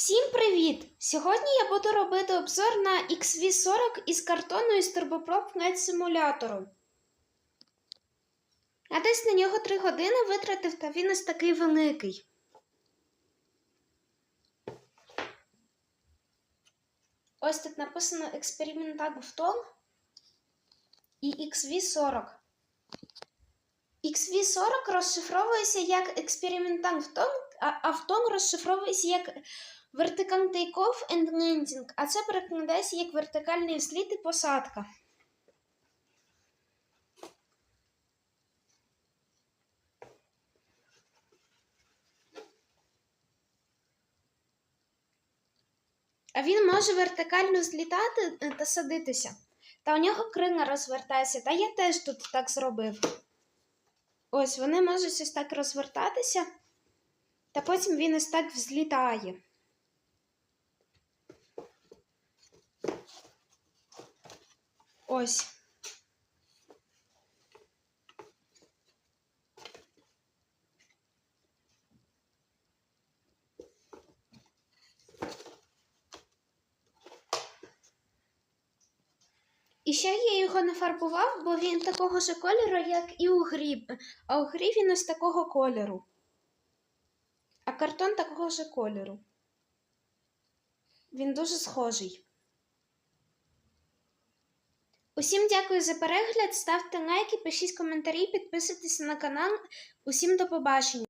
Всім привіт! Сьогодні я буду робити обзор на XV40 із картону із турбопроп симулятору. Я десь на нього 3 години витратив, та він ось такий великий. Ось тут написано експериментак в том і XV40. XV40 розшифровується як експериментант в а, а в том розшифровується як Vertical Takeoff and Landing, а це перекладається як вертикальний взліт і посадка. А він може вертикально злітати е, та садитися. Та у нього крина розвертається, та я теж тут так зробив. Ось вони можуть ось так розвертатися, та потім він ось так взлітає. Ось. І ще я його не фарбував, бо він такого ж кольору, як і у грі. А у грі він ось такого кольору. А картон такого ж кольору. Він дуже схожий. Усім дякую за перегляд. Ставте лайки, пишіть коментарі, підписуйтесь на канал. Усім до побачення!